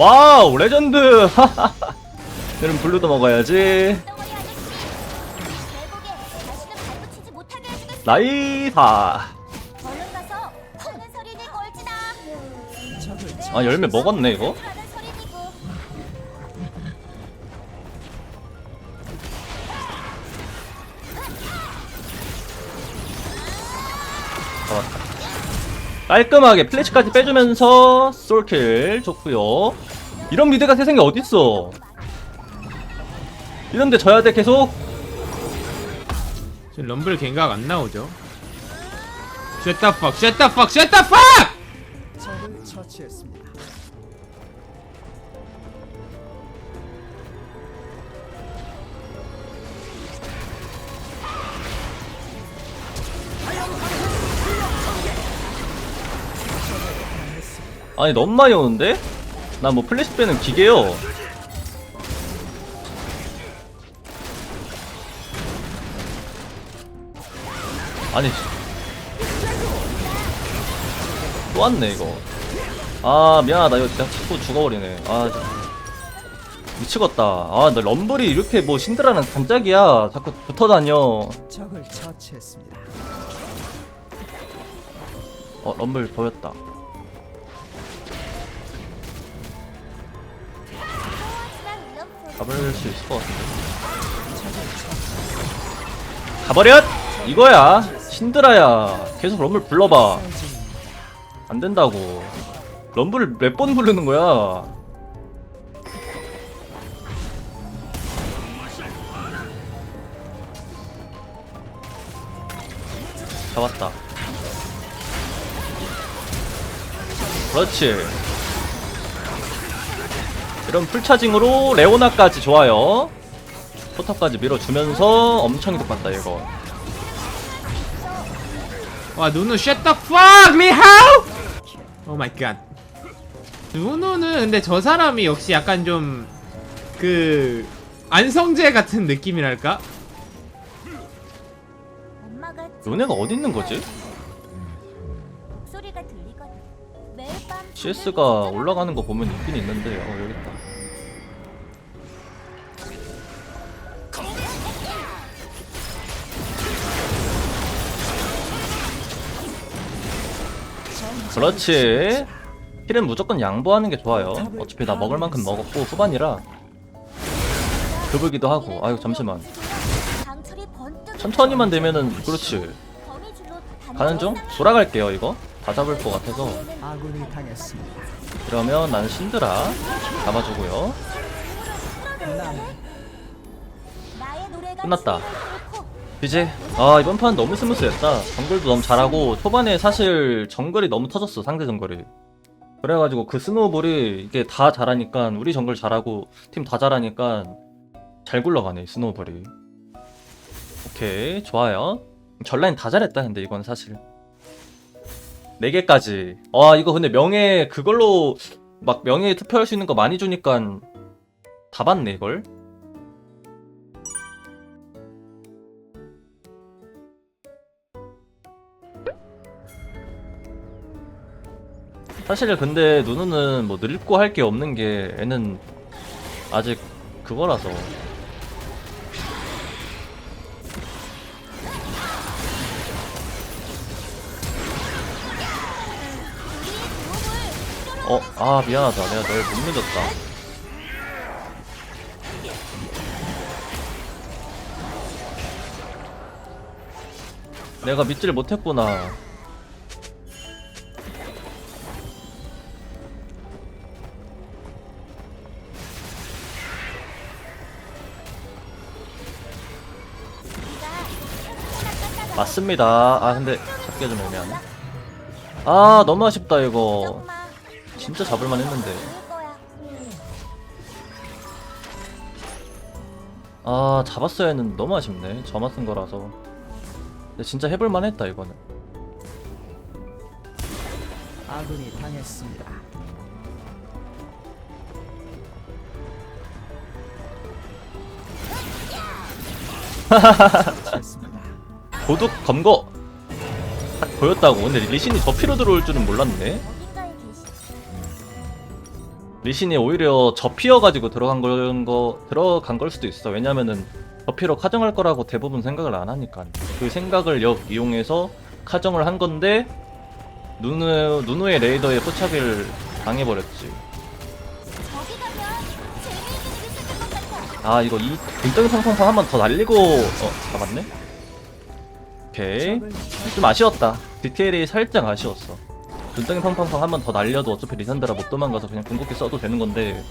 와우 레전드 여러분 블루도 먹어야지. 나이다. 아 열매 먹었네 이거 깔끔하게 플래시까지 빼주면서 솔킬 좋고요 이런 미드가 세상에 어딨어 이런데 져야 돼 계속 지금 럼블 갱각 안 나오죠? Shut the fuck, shut the fuck, shut the fuck! 적을 처치했습니다. 아니 너무 많이 오는데? 나 뭐 플래시 빼는 기계요. 아니 또 왔네 이거. 아 미안하다. 이거 진짜 자꾸 죽어버리네. 아. 미치겠다. 아나 럼블이 이렇게 뭐 신드라는 단짝이야. 자꾸 붙어다녀. 적을 처치했습니다. 어 럼블 보였다 잡을 수 있을 것 같은데. 가버렸! 이거야. 신드라야. 계속 럼블 불러봐. 안 된다고. 럼블을 몇 번 부르는 거야? 잡았다. 그렇지 이런 풀차징으로 레오나까지 좋아요 포탑까지 밀어주면서 엄청 이득 봤다 이거 와 누누 shut the fuck 리하우! 오 마이 갓 누누는 근데 저 사람이 역시 약간 좀 그 안성재 같은 느낌이랄까? 요네가 어디 있는 거지? CS가 올라가는 거 보면 있긴 있는데 어 여기 있다 그렇지. 힐은 무조건 양보하는 게 좋아요. 어차피 나 먹을 만큼 먹었고 후반이라. 급을기도 하고. 아유 잠시만. 천천히만 되면은 그렇지. 가는 중? 돌아갈게요 이거. 다 잡을 것 같아서. 그러면 나는 신드라 잡아주고요. 끝났다. 이제 아 이번 판 너무 스무스했다. 정글도 너무 잘하고 초반에 사실 정글이 너무 터졌어 상대 정글이. 그래가지고 그 스노우볼이 이게 다 잘하니까 우리 정글 잘하고 팀 다 잘하니까 잘 굴러가네 스노우볼이. 오케이 좋아요. 전라인 다 잘했다 근데 이건 사실. 4개까지. 와 이거 근데 명예 그걸로 막 명예 투표할 수 있는 거 많이 주니까 다 받네 이걸 사실 근데 누누는 뭐 늙고 할 게 없는 게 애는 아직 그거라서. 어, 아 미안하다. 내가 널 못 믿었다. 내가 믿지를 못했구나 맞습니다. 아 근데 잡기가 좀 애매하네. 아 너무 아쉽다 이거. 진짜 잡을만 했는데. 아 잡았어야 했는데 너무 아쉽네. 저만 쓴 거라서. 근데 진짜 해볼만 했다 이거는. 아군이 당했습니다. 도둑 검거. 딱 보였다고. 근데 리신이 저 피로 들어올 줄은 몰랐네. 리신이 오히려 접히어가지고 들어간 걸, 거, 들어간 걸 수도 있어. 왜냐면은 접히로 카정할 거라고 대부분 생각을 안 하니까. 그 생각을 역 이용해서 카정을 한 건데, 누누, 누누의 레이더에 포착을 당해버렸지. 아, 이거 이 눈덩이 팡팡팡 한번 더 날리고, 어, 잡았네? 오케이. 처치- 좀 아쉬웠다. 디테일이 살짝 아쉬웠어. 눈덩이 팡팡팡 한 번 더 날려도 어차피 리산드라 못 도망가서 그냥 궁극기 써도 되는 건데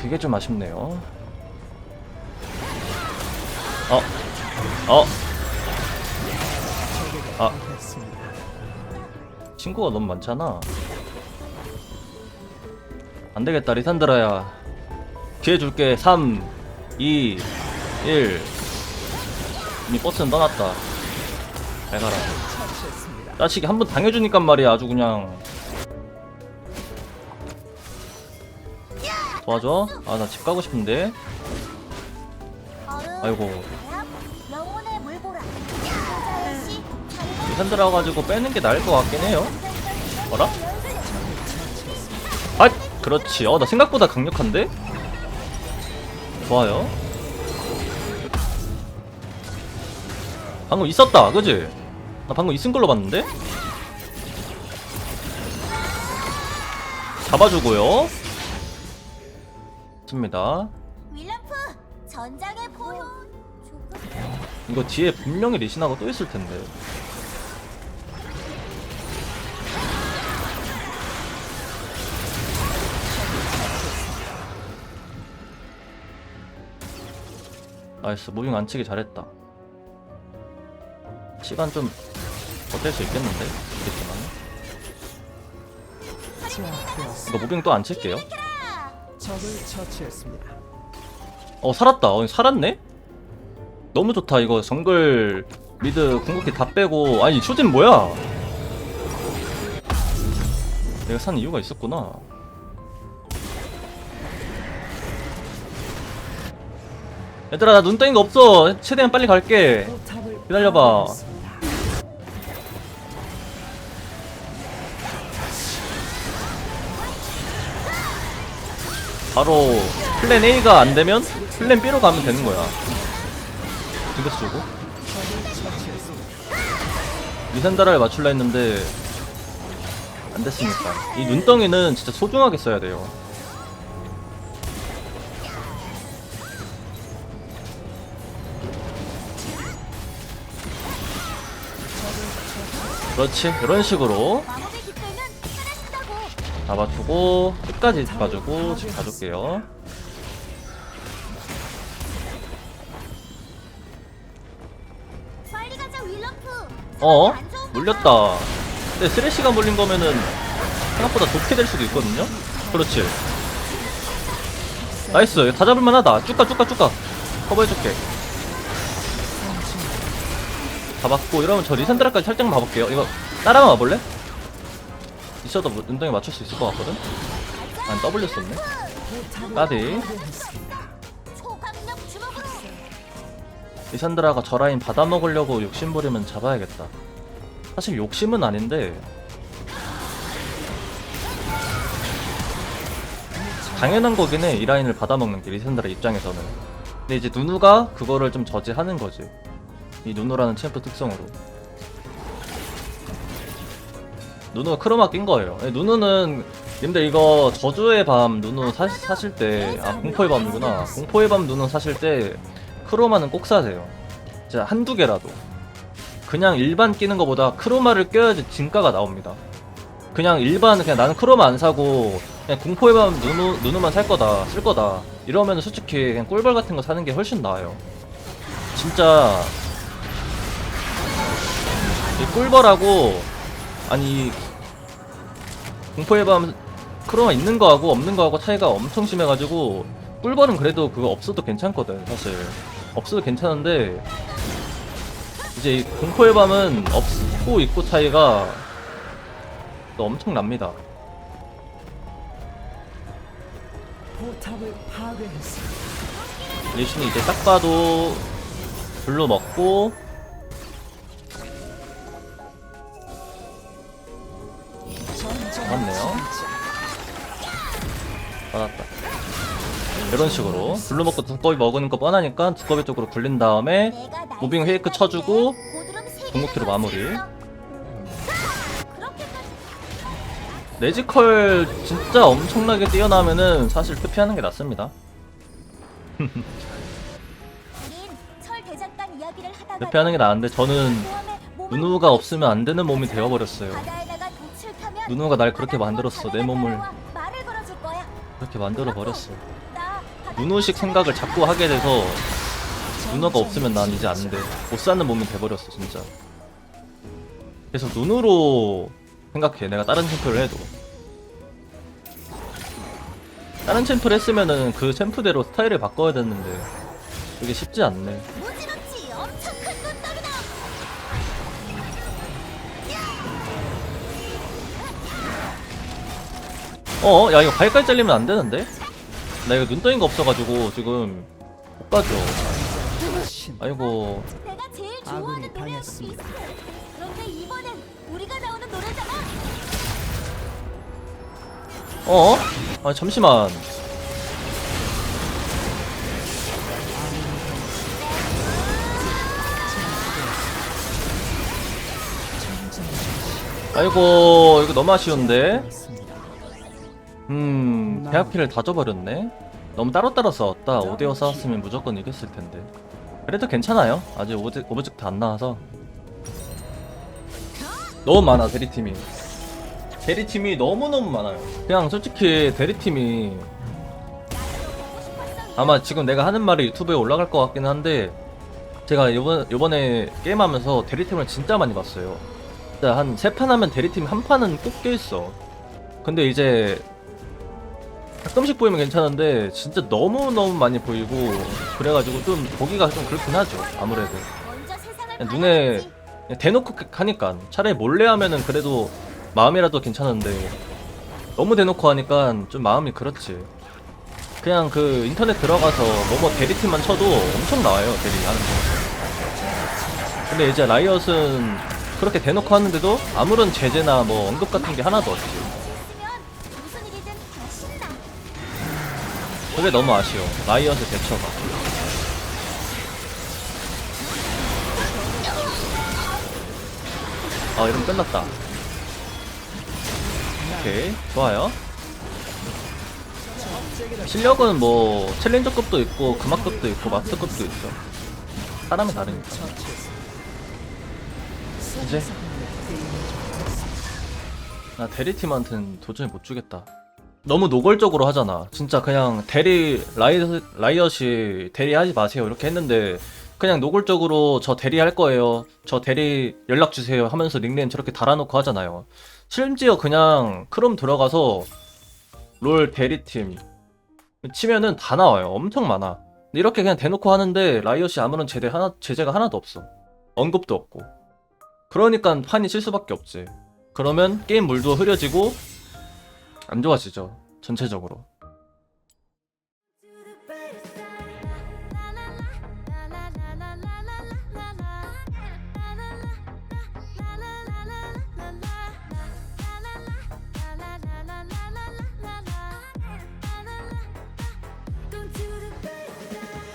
그게 좀 아쉽네요. 어, 어, 아. 친구가 너무 많잖아. 안 되겠다, 리산드라야. 기회 줄게. 3, 2, 1. 이미 버스는 떠났다. 잘 가라. 자식이 한 번 당해주니까 말이야 아주 그냥 도와줘? 아 나 집 가고 싶은데 아이고 유산 들어가가지고 빼는 게 나을 것 같긴 해요 어라? 아 그렇지 어나 생각보다 강력한데? 좋아요 방금 있었다 그지? 나 방금 있은 걸로 봤는데? 잡아주고요 좋습니다 윌럼프 전장의 포효. 조금 이거 뒤에 분명히 리신하고 또 있을 텐데. 나이스 무빙 안 치기 잘했다. 시간 좀 버틸 수 있겠는데? 있겠지만. 이거 무빙 또 안 칠게요. 적을 처치했습니다. 어 살았다. 어 살았네? 너무 좋다 이거 정글 미드 궁극기 다 빼고 아니 쇼진 뭐야? 내가 산 이유가 있었구나. 얘들아 나 눈덩이가 없어. 최대한 빨리 갈게. 기다려봐. 바로 플랜 A가 안 되면 플랜 B로 가면 되는 거야. 이거 쓰고. 리산다라를 맞출라 했는데 안 됐으니까 이 눈덩이는 진짜 소중하게 써야 돼요. 그렇지 이런 식으로 잡아주고 끝까지 봐주고 집 가줄게요. 빨리 가자 윌럼프. 어? 물렸다. 근데 쓰레쉬가 물린 거면은 생각보다 좋게 될 수도 있거든요. 그렇지. 나이스. 다 잡을만 하다. 쭉가, 쭉가, 쭉가. 커버해줄게. 잡았고, 이러면 저 리산드라까지 살짝만 봐볼게요. 이거 따라만 와볼래? 있어도 뭐 운동에 맞출 수 있을 것 같거든? 안 W 썼네. 주먹으로. 리산드라가 저 라인 받아먹으려고 욕심 부리면 잡아야겠다. 사실 욕심은 아닌데 당연한 거긴 해. 이 라인을 받아먹는 게 리산드라 입장에서는. 근데 이제 누누가 그거를 좀 저지하는 거지. 이 누누라는 챔프 특성으로. 누누가 크로마 낀 거예요. 예, 누누는 님들 이거 저주의 밤 누누 사, 사실 때 아 공포의 밤이구나. 공포의 밤 누누 사실 때 크로마는 꼭 사세요. 진짜 한두 개라도. 그냥 일반 끼는 것보다 크로마를 껴야지 진가가 나옵니다. 그냥 일반 그냥 나는 크로마 안 사고 그냥 공포의 밤 누누 누누만 살 거다 쓸 거다 이러면 솔직히 그냥 꿀벌 같은 거 사는 게 훨씬 나아요. 진짜 이 꿀벌하고 아니 공포의 밤 크로마 있는 거하고 없는 거하고 차이가 엄청 심해가지고 꿀벌은 그래도 그거 없어도 괜찮거든 사실 없어도 괜찮은데 이제 이 공포의 밤은 없고 있고 차이가 또 엄청납니다. 리신이 이제 딱 봐도 블루 먹고 이런 식으로 블루 먹고 두꺼비 먹는 거 뻔하니까 두꺼비 쪽으로 굴린 다음에 무빙 페이크 쳐주고 궁극기로 마무리. 그렇게까지 내지컬 진짜 엄청나게 뛰어나면은 사실 투피하는 게 낫습니다. 투피하는 게 나은데 저는 누누가 없으면 안 되는 몸이 되어버렸어요. 누누가 날 그렇게 만들었어. 내 몸을. 그렇게 만들어 버렸어 누누식 생각을 자꾸 하게 돼서 누누가 없으면 난 이제 안 돼 못 사는 몸이 돼버렸어 진짜 그래서 누누로 생각해 내가 다른 챔프를 해도 다른 챔프를 했으면은 그 챔프대로 스타일을 바꿔야 됐는데 그게 쉽지 않네. 어? 야 이거 발까지 잘리면 안 되는데? 나 이거 눈 떠인 거 없어가지고 지금 못 가죠 신 아이고 내가 제일 좋아하는. 비슷해. 그런데 이번엔 우리가 나오는 노래잖아. 어? 아 잠시만 아이고 이거 너무 아쉬운데 되었습니다. 음 대학피를 다 줘버렸네. 너무 따로따로 싸웠다 5대5 싸웠으면 무조건 이겼을 텐데. 그래도 괜찮아요. 아직 오브, 오브젝트 안 나와서. 너무 많아 대리팀이. 대리팀이 너무너무 많아요. 그냥 솔직히 대리팀이 아마 지금 내가 하는 말이 유튜브에 올라갈 것 같긴 한데 제가 요번, 요번에 게임하면서 대리팀을 진짜 많이 봤어요. 한 세 판 하면 대리팀 한 판은 꼭 껴있어 근데 이제 가끔씩 보이면 괜찮은데 진짜 너무너무 많이 보이고 그래가지고 좀 보기가 좀 그렇긴 하죠 아무래도. 그냥 눈에. 그냥 대놓고 하니까. 차라리 몰래 하면은 그래도 마음이라도 괜찮은데 너무 대놓고 하니까 좀 마음이 그렇지. 그냥 그 인터넷 들어가서 뭐뭐 대리팀만 쳐도 엄청 나와요 대리 하는 거. 근데 이제 라이엇은 그렇게 대놓고 하는데도 아무런 제재나 뭐 언급 같은 게 하나도 없지 그게 너무 아쉬워. 라이엇의 대처가. 아 이러면 끝났다. 오케이. 좋아요. 실력은 뭐 챌린저급도 있고 금화급도 있고 마스터급도 있어. 사람이 다르니까. 이제? 나 대리팀한테는 도저히 못 주겠다 너무 노골적으로 하잖아. 진짜 그냥 대리 라이 라이엇이 대리하지 마세요 이렇게 했는데 그냥 노골적으로 저 대리할 거예요. 저 대리 연락 주세요 하면서 닉네임 저렇게 달아놓고 하잖아요. 심지어 그냥 크롬 들어가서 롤 대리팀 치면은 다 나와요. 엄청 많아. 이렇게 그냥 대놓고 하는데 라이엇이 아무런 제재 하나 제재가 하나도 없어. 언급도 없고. 그러니까 판이 칠 수밖에 없지. 그러면 게임 물도 흐려지고 안 좋아지죠. 전체적으로.